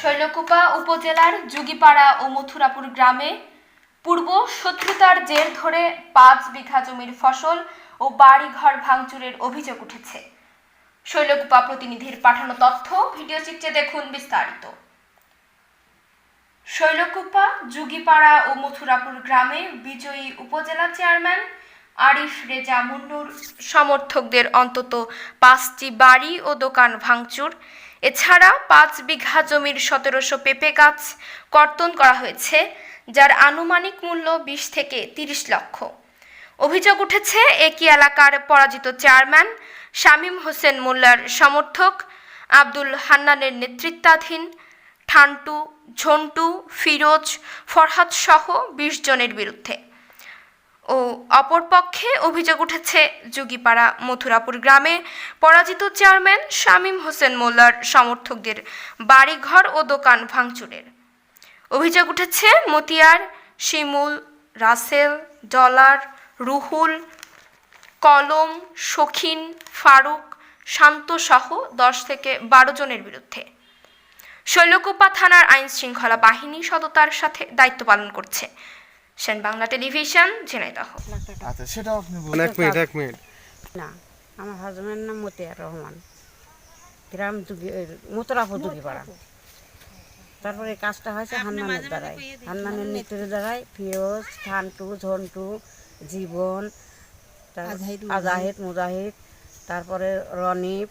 শৈলকুপা উপজেলার যুগিপাড়া ও মথুরাপুর গ্রামে পূর্ব শত্রুতার জের ধরে পাঁচ বিঘা জমির ফসল ও বাড়িঘর ভাঙচুরের অভিযোগ উঠেছে। শৈলকুপা প্রতিনিধির পাঠানো তথ্য, ভিডিও চিত্রে দেখুন বিস্তারিত। শৈলকুপা যুগিপাড়া ও মথুরাপুর গ্রামে বিজয়ী উপজেলা চেয়ারম্যান আরিফ রেজা মুন্নুর সমর্থকদের অন্তত পাঁচটি বাড়ি ও দোকান ভাঙচুর। এছাড়া পাঁচ বিঘা জমির সতেরোশো পেঁপে গাছ কর্তন করা হয়েছে, যার আনুমানিক মূল্য বিশ থেকে তিরিশ লক্ষ। অভিযোগ উঠেছে, একই এলাকার পরাজিত চেয়ারম্যান শামীম হোসেন মোল্লার সমর্থক আব্দুল হান্নানের নেতৃত্বাধীন ঠান্টু ঝন্টু, ফিরোজ, ফরহাদ সহ বিশ জনের বিরুদ্ধে। ও অপরপক্ষে অভিযোগ উঠেছে যুগিপাড়া মথুরাপুর গ্রামে পরাজিত চেয়ারম্যান শামীম হোসেন মোল্লার সমর্থকদের বাড়িঘর ও দোকান ভাঙচুরের। অভিযোগ উঠেছে, মতিয়ার, শিমুল, রাসেল, ডলার, রুহুল, কলম, শখিন, ফারুক শান্তসহ দশ থেকে বারো জনের বিরুদ্ধে। শৈলকুপা থানার আইন শৃঙ্খলা বাহিনী সততার সাথে দায়িত্ব পালন করছে। সেন বাংলা টেলিভিশন ঝিনাইদহ আচ্ছা সেটাও আপনি বলুন। এক মিনিট এক মিনিট। না আমার হাজবেন্ডের নাম মতিয়ার রহমান। গ্রাম দুগি মতরাপুর দুগিপাড়া তারপরে কাজটা হয়েছে হান্নানের দ্বারাই হান্নানের নেত্রের দ্বারাই ফিরোজ ঠান্টু ঝন্টু জীবন তার- আজাহিদ মুজাহিদ। তারপরে রনিফ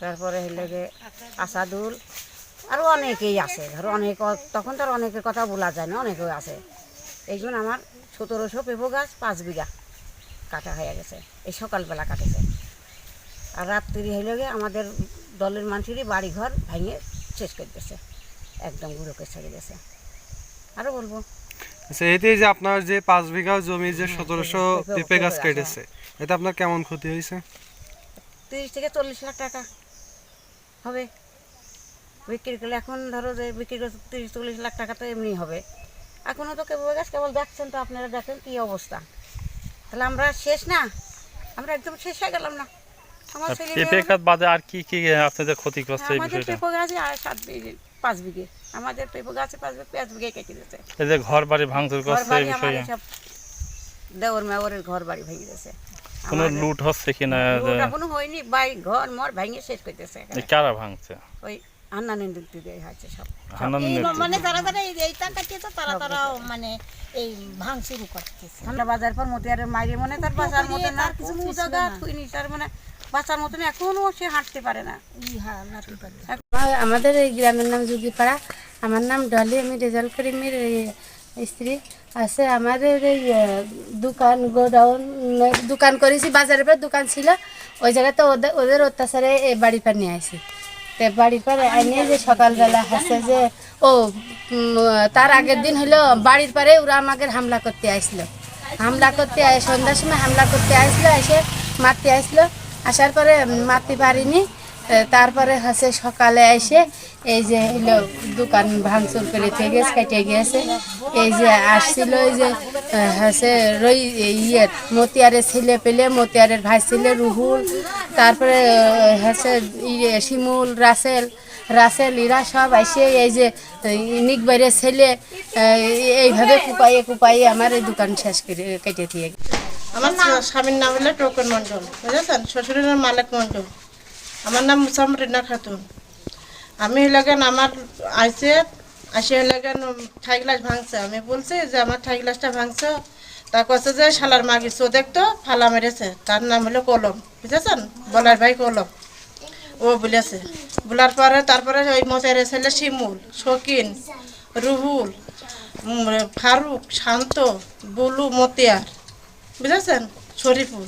তারপরে হইলে যে আসাদুল। আরও অনেকেই আছে ধরো অনেক তখন তো আর অনেকের কথা বলা যায় না অনেকেই আছে। এই জন্য আমার সতেরোশো পেঁপো গাছ পাঁচ বিঘা কাটা হয়ে গেছে। এই সকালবেলা কাটেছে। আর রাত্রি হইলে গিয়ে আমাদের দলের মানুষেরই বাড়িঘর ভেঙে শেষ করে দিয়েছে একদম গুঁড়োকে ছেড়ে দিয়েছে আরও বলব? আচ্ছা এতে যে আপনার যে পাঁচ বিঘা জমি যে সতেরোশো পেঁপে- গাছ। কেটেছে এতে আপনার কেমন ক্ষতি হয়েছে তিরিশ থেকে চল্লিশ লাখ টাকা হবে। বিক্রি করলে এখন ধরো যে বিক্রি করতে তিরিশ চল্লিশ লাখ টাকা তো এমনি হবে। এখনও তো কেবল গাছ কেবল দেখছেন তো আপনারা দেখেন কী অবস্থা। তাহলে আমরা শেষ না? আমরা একদম শেষ হয়ে গেলাম না। আমার পেঁপে গাছ বাদে আর কি কি আপনাদের ক্ষতিগ্রস্ত এই বিষয়টা? পেঁপো গাছে আর সাত বিঘে পাঁচ বিঘে। আমাদের পেঁপো গাছে পাঁচ বিঘে পাঁচ বিঘে কেটে দিয়েছে এই যে ঘর বাড়ি ভাঙচুর করছে এই বিষয়ে। দেওর মেওরের ঘর বাড়ি ভেঙে দিয়েছে কোনো লুট হচ্ছে কিনা? লুট এখনও হয়নি বাই ঘর মর ভেঙে শেষ করতেছে কারা ভাঙছে? ওই হয়েছে সব। এই। মানে যারা যারা এই তারা তারা মানে এই ভাঙ শুরু করতেছে। ঠান্ডা বাজার পর মতিয়ারের মাইরে মনে তার মতো না তার কিছু তার মানে বাঁচার মতন এখনও সে হাঁটতে পারে না। হ্যাঁ আমাদের এই গ্রামের নাম যুগিপাড়া আমার নাম ডলি আমি রেজাল্ট করিমের স্ত্রী। আছে আমাদের এই দোকান গোডাউন দোকান করেছি বাজারের পর দোকান ছিল। ওই জায়গাতে ওদের ওদের অত্যাচারে এই বাড়ির পর নিয়ে আসি বাড়ির পরে আইনে যে সকালবেলা হাসে যে, ও তার আগের দিন হলো বাড়ির পরে ওরা আমাকে হামলা করতে আসলো হামলা করতে সন্ধ্যার সময় হামলা করতে আসলো এসে মারতে আসলো আসার পরে মারতে পারিনি। তারপরে হচ্ছে সকালে এসে এই যে হলো দোকান ভাঙচুর করে থেকে কেটে গিয়েছে এই যে আসছিল, এই যে হচ্ছে রই ইয়ের মতিয়ারের ছেলে পেলে, মতিয়ারের ভাই ছেলে রুহুল, তারপরে হচ্ছে ইয়ে শিমুল, রাসেল রাসেল, ইরা সব এসে এই যে নিক বাইরের ছেলে এইভাবে কুপাইয়ে কুপাইয়ে আমার এই দোকান শেষ করে, কেটে দিয়ে গেছে। আমার স্বামীর নাম হলো টোকন মণ্ডল, বুঝেছেন? শ্বশুরের মালিক মণ্ডল। আমার নাম মুসাম রিনা খাতুন। আমি হইলাগেন আমার আইসে আসে হইলাগেন ঠাই গ্লাস ভাঙছে। আমি বলছি যে আমার ঠাই গ্লাসটা ভাঙছে। তা কছে যে শালার মাগি চো দেখতো ফালা মেরেছে। তার নাম হলো কলম। বুঝেছেন? বলার ভাই কলম। ও বলেছে। বলার পরে তারপরে ওই মচারে ছেলে শিমুল শকিন রুহুল ফারুক শান্ত বুলু মতিয়ার। বুঝেছেন? শরীফুল।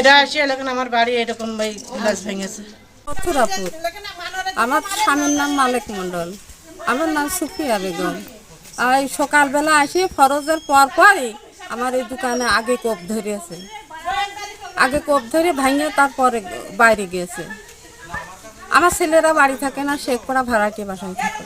এরা এসে এলাকান আমার বাড়ি এরকম এই গ্লাস ভেঙেছে। মথুরাপুর আমার স্বামীর নাম মালিক মন্ডল আমার নাম সুফিয়া বেগম। এই সকালবেলা আসি, ফরজের পর পরই আমার এই দোকানে আগে কোপ ধরেছে। আগে কোপ ধরে ভাঙে তারপরে বাইরে গিয়েছে। আমার ছেলেরা বাড়ি থাকে না শেখ করা ভাড়াটি বাসায় থাকে।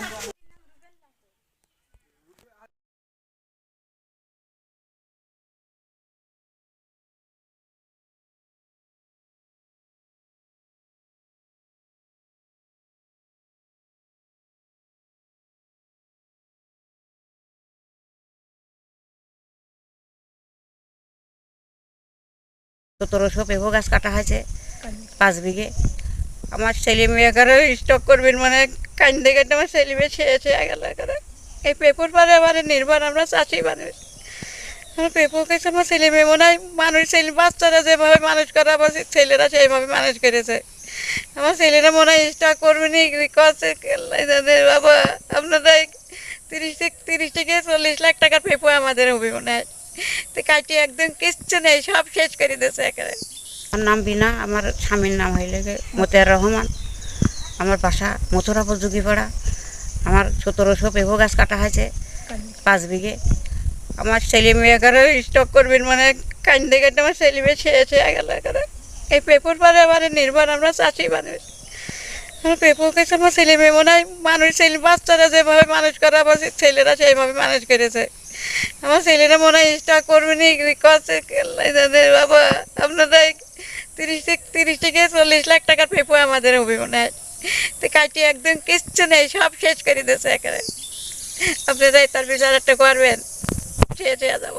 সতেরোশো পেঁপো গাছ কাটা হয়েছে, পাঁচ বিঘে। আমার ছেলে মেয়েকারও স্টক করবেন মানে কান্দে কান্দে আমার ছেলে মেয়ে ছেয়ে ছেয়ে করে এই পেঁপোর পরে আমার নির্ভর, আমরা চাষি মানুষ। আমার পেঁপো গেছে আমার ছেলে মেয়ে মনে হয় মানুষ, ছেলে বাচ্চারা যেভাবে মানুষ করে আমার ছেলেরা সেইভাবে মানুষ করেছে। আমার ছেলেরা মনে হয় স্টক করবে নি করছে বাবা। আপনারা তিরিশ থেকে তিরিশ থেকে চল্লিশ লাখ টাকার পেঁপো আমাদের হবে মনে হয়। তো কাটি একদম কিচ্ছু নেই, সব শেষ করে দিয়েছে একেবারে। আমার নাম বিনা, আমার স্বামীর নাম মতিয়ার রহমান। আমার বাসা আমার সতেরোশো গাছ কাটা হয়েছে পাঁচ বিঘে। আমার ছেলে স্টক করবেন মানে কান্দে কান্দে আমার ছেলে মেয়ে ছেয়ে গেল এই পেঁপোর পরে আমার নির্ভর আমরা চাষি মানুষ। আমার গেছে আমার ছেলে মেয়ে মনে হয় মানুষ, ছেলে বাচ্চারা যেভাবে মানুষ করে ছেলেরা সেইভাবে মানুষ করেছে। আমার ছেলেরা মনে হয় স্টক করবে নি করছে জানে বাবা আপনারা তিরিশ থেকে তিরিশ থেকে চল্লিশ লাখ টাকার পেপো আমাদের হবে মনে হয়। তো কাটি একদম কিচ্ছু নেই সব শেষ করে দিয়েছে একেবারে। আপনারা তার বিচার একটা করবেন চেয়ে চেয়ে যাব।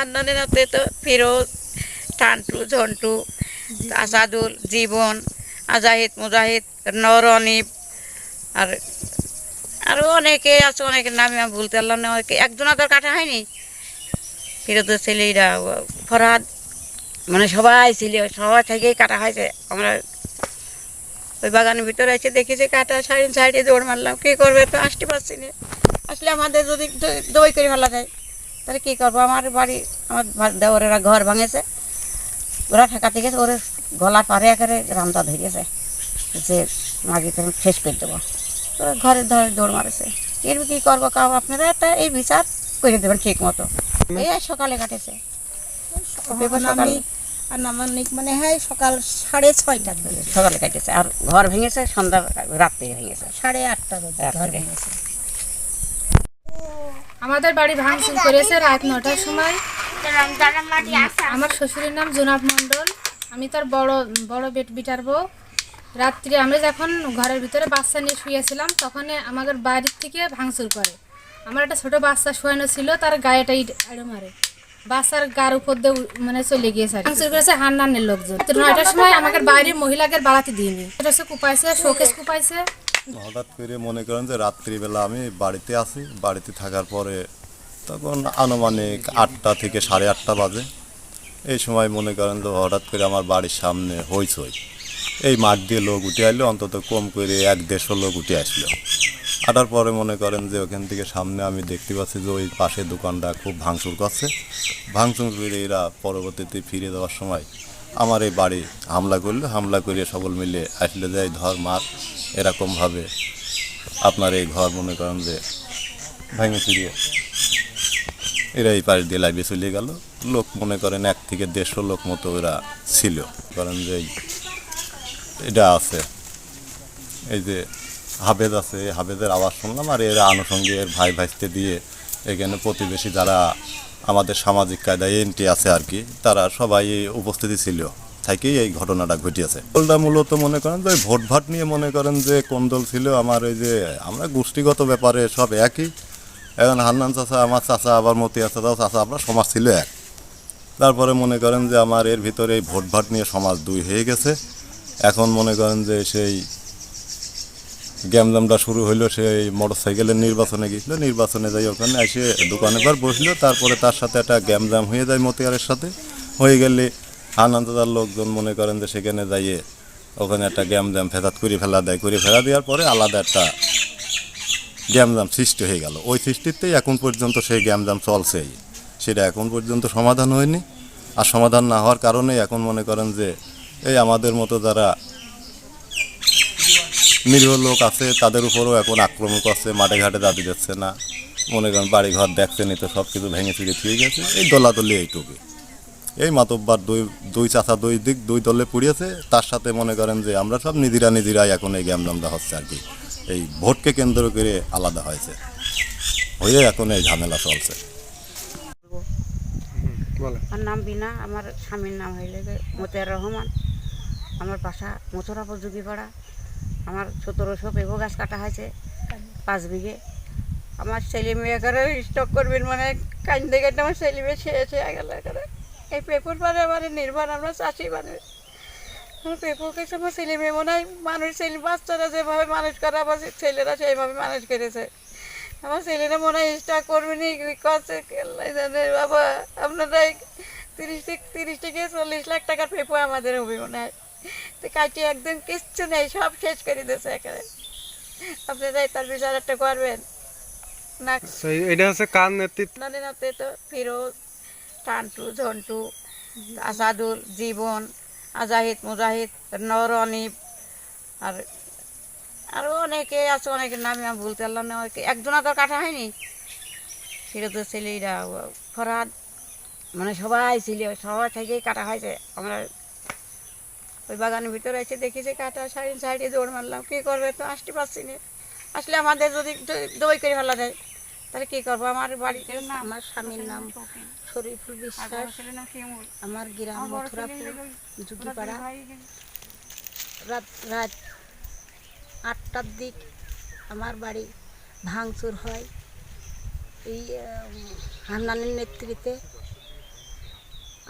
আন্দানের হাতে তো ফিরোজ টান্টু ঝন্টু আসাদুল জীবন আজাহিদ মুজাহিদ নরনিব আর আরও অনেকে আছে, অনেকের নামে আমি ভুলতে পারলাম না, অনেকে একজন আধার কাটা হয়নি। ফিরোজের ছেলেরা, ফরহাদ মানে সবাই ছিল, সবাই থেকেই কাটা হয়েছে। আমরা ওই বাগানের ভিতরে এসে দেখেছি কাটা সাইড, সাইডে দৌড় মারলাম, কী করবে তো আসতে পারছি না। আসলে আমাদের যদি দই করে ফেলা যায়, তাহলে কী করব? আমার বাড়ি, আমার দেওরেরা ঘর ভাঙেছে। ওরা ঠেকাতে গেছে, ওর গলা পারে একেবারে রামদা ধরিয়েছে যে মাগে শেষ করে দেবো। ঘরে ধরে দৌড় মারেছে। এর কী করব কাউ আপনারা একটা এই বিচার করে দেবেন ঠিক মতো এই সকালে। কাটেছে মানে হয় সকাল সাড়ে সকালে কাটেছে। আর ঘর ভেঙেছে সন্ধ্যা রাত্রে ভেঙেছে। সাড়ে আটটার দিকে ঘর ভেঙেছে। আমাদের বাড়ি ভাঙচুর করেছে রাত নটার সময়। আমার শ্বশুরের নাম জোনাব মণ্ডল। আমি তার বড় বড় বেট বিটার বউ। রাত্রে আমরা যখন ঘরের ভিতরে বাচ্চা নিয়ে শুয়েছিলাম তখন আমাদের বাড়ির থেকে ভাঙচুর করে। আমার একটা ছোট বাচ্চা শোয়ানো ছিল, তার গায়েটা আড়ে মারে। বাচ্চার গার উপর দিয়ে মানে চলে গিয়েছে ভাঙচুর করেছে হান্নানের লোকজন। তো নয়টার সময় আমাকে বাইরের মহিলাদের বাড়াতে দিইনি। এটা হচ্ছে কুপাইছে, শোকেস কুপাইছে। হঠাৎ করে মনে করেন যে রাত্রিবেলা আমি বাড়িতে আছি বাড়িতে থাকার পরে তখন আনুমানিক আটটা থেকে সাড়ে আটটা বাজে। এই সময় মনে করেন যে হঠাৎ করে আমার বাড়ির সামনে হইচই। এই মাঠ দিয়ে লোক উঠে আসলো, অন্তত কম করে এক দেড়শো লোক উঠে আসলো। আটার পরে মনে করেন যে ওখান থেকে সামনে আমি দেখতে পাচ্ছি যে ওই পাশে দোকানটা খুব ভাঙচুর করছে। ভাঙচুর করে এরা পরবর্তীতে ফিরে যাওয়ার সময় আমার এই বাড়ি হামলা করল। হামলা করে সকল মিলে আসলে যাই ধর মার এরকমভাবে আপনার এই ঘর মনে করেন যে ভেঙে ফিরিয়ে এরা এই পাশ দিয়ে লাইভে চলে গেল। লোক মনে করেন এক থেকে দেড়শো লোক মতো এরা ছিল। করেন যে এটা আছে। এই যে হাবেদ আছে হাবেদের আওয়াজ শুনলাম আর এরা আনুষঙ্গিক ভাই ভাইতে দিয়ে এখানে প্রতিবেশী যারা আমাদের সামাজিক কায়দায় এন্ট্রি আছে আর কি, তারা সবাই উপস্থিতি ছিল। থেকেই এই ঘটনাটা ঘটিয়েছে। দলটা মূলত মনে করেন যে ভোট ভাট নিয়ে মনে করেন যে কোন দল ছিল, আমার এই যে আমরা গোষ্ঠীগত ব্যাপারে সব একই। এখন হান্নান চাচা, আমার চাচা, আবার মতিয়া চাচা চাচা, আমরা সমাজ ছিল এক। তারপরে মনে করেন যে আমার এর ভিতরে এই ভোট ভাট নিয়ে সমাজ দুই হয়ে গেছে। এখন মনে করেন যে সেই গ্যামজামটা শুরু হইল সেই মোটর সাইকেলের নির্বাচনে গেছিল, নির্বাচনে যাই ওখানে এসে দোকানে বার বসল, তারপরে তার সাথে একটা গ্যামজাম হয়ে যায় মতিয়ারের সাথে। হয়ে গেলে আনন্দদার লোকজন মনে করেন যে সেখানে যাইয়ে ওখানে একটা গ্যামজাম ফেদাত করে ফেলা দেয়। করে ফেলা দেওয়ার পরে আলাদা একটা গ্যামজাম সৃষ্টি হয়ে গেল। ওই সৃষ্টিতেই এখন পর্যন্ত সেই গ্যামজাম চলছেই। সেটা এখন পর্যন্ত সমাধান হয়নি। আর সমাধান না হওয়ার কারণে এখন মনে করেন যে এই আমাদের মতো যারা নিরীহ লোক আছে, তাদের উপরেও এখন আক্রমণ করছে, মাঠে ঘাটে দাদি যাচ্ছে না। মনে করেন বাড়ি ঘর দেখছেনই তো সব কিছু ভেঙে চুরে থুয়ে গেছে, এই দলাদলি এইটুকু। এই মাতব্বার দুই দুই চাচা দুই দিক, দুই দলে পুড়িয়েছে, তার সাথে মনে করেন যে আমরা সব নিদিরা নিদিরাই এখন এই গ্যামদামটা হচ্ছে আর কি। এই ভোটকে কেন্দ্র করে আলাদা হয়েছে। হয়ে এখন এই ঝামেলা চলছে। আমার নাম বিনা, আমার স্বামীর নাম হইলে গিয়ে মতিয়ার রহমান। আমার বাসা মথুরাপুর যুগিপাড়া আমার সতেরোশো পেঁপো গাছ কাটা হয়েছে, পাঁচ বিঘে। আমার ছেলে মেয়ে করে স্টক করবেন মানে কান্দে কান্দে আমার ছেলে মেয়ে ছেয়ে ছেয়ে গেল করে এই পেপুর পরে আমার নির্ভর, আমরা চাষি মানুষ। আমার পেপুর কাছে আমার ছেলে মেয়ে মনে হয় মানুষ ছেলে, বাচ্চারা যেভাবে মানুষ করে আমার ছেলেরা সেইভাবে মানুষ করেছে। আমার ছেলেরা মনে হয় স্টক করবে নি করছে আল্লাহ জানে বাবা। আপনারা তিরিশ থেকে তিরিশ থেকে চল্লিশ লাখ টাকার পেপু আমাদের হবে মনে হয়। তো কাটিয়ে একদম কিচ্ছু নেই সব শেষ করে দিয়েছে এখানে আপনারাই তার বিচার একটা করবেন। না এটা হচ্ছে কার নেতৃত্ব? নাতে নাতে তো ফিরোজ টান্টু ঝন্টু আসাদুল জীবন আজাহিদ মুজাহিদ আর আরও অনেকে আছে অনেকের নামে আমি বলতে পারলাম না অনেকে একজনা তো কাটা হয়নি। ফিরোজের ছেলেরা ফরহাদ মানে সবাই ছিল সবাই থেকেই কাটা হয়েছে। আমরা ওই বাগানের ভিতরে এসে দেখি যে কাটা সাইড সাইডে দৌড় মারলাম। কী করবে তো আসতে পারছি না। আসলে আমাদের যদি দই করে ফেলা যায় তাহলে কী করব? আমার বাড়িতে না আমার স্বামীর নাম শরীফুল বিশ্বাস। আমার গ্রাম মথুরাপুর জুগিপাড়া রাত রাত আটটার দিক আমার বাড়ি ভাঙচুর হয়। এই হান্নানের নেতৃত্বে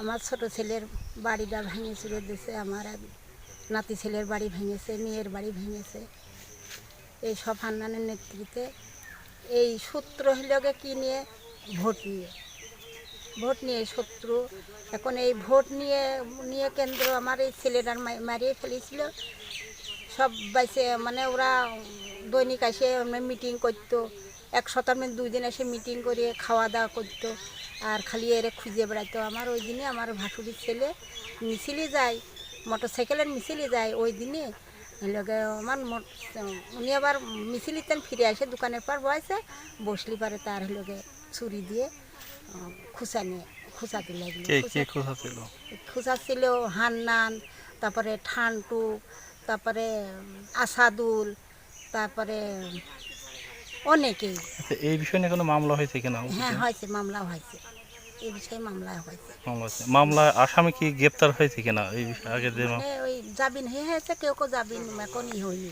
আমার ছোট ছেলের বাড়িটা ভেঙে চুরে দিয়েছে আমার এক নাতি ছেলের বাড়ি ভেঙেছে, মেয়ের বাড়ি ভেঙেছে। এই সব হান্নানের নেতৃত্বে এই সূত্র হইলকে কী নিয়ে? ভোট নিয়ে। ভোট নিয়ে শত্রু। এখন এই ভোট নিয়ে নিয়ে কেন্দ্র আমার এই ছেলেটার মা- মারিয়ে ফেলেছিল। সব বাইসে মানে ওরা দৈনিক এসে মিটিং করতো। এক শতাংশ দুই দিন এসে মিটিং করে খাওয়া দাওয়া করতো। আর খালি এরে খুঁজে বেড়াইতো আমার ওই দিনে আমার ভাসুরির ছেলে মিছিলে যায় মোটর সাইকেলের মিছিলে যায় ওই দিনে লগে আমার উনি আবার মিছিলিতেন ফিরে আসে দোকানের পর বসে বসলি পারে তার লগে ছুরি দিয়ে খুসা নিয়ে খুসা- ছিল? খুসা ছিল হান্নান তারপরে ঠান্টু তারপরে আসাদুল তারপরে অনেকেই। আচ্ছা, এই বিষয়ে নিয়ে কোনো মামলা হয়েছে কিনা হ্যাঁ হয়েছে মামলা হয়েছে। এই বিষয়ে মামলা হয়েছে। মামলা মামলায় আসামি কি গ্রেপ্তার হয়েছে কিনা? এই বিষয়ে আগে যে মানে ওই জামিন হয়ে হয়েছে কেউ কেউ জামিন এখনই হয়নি।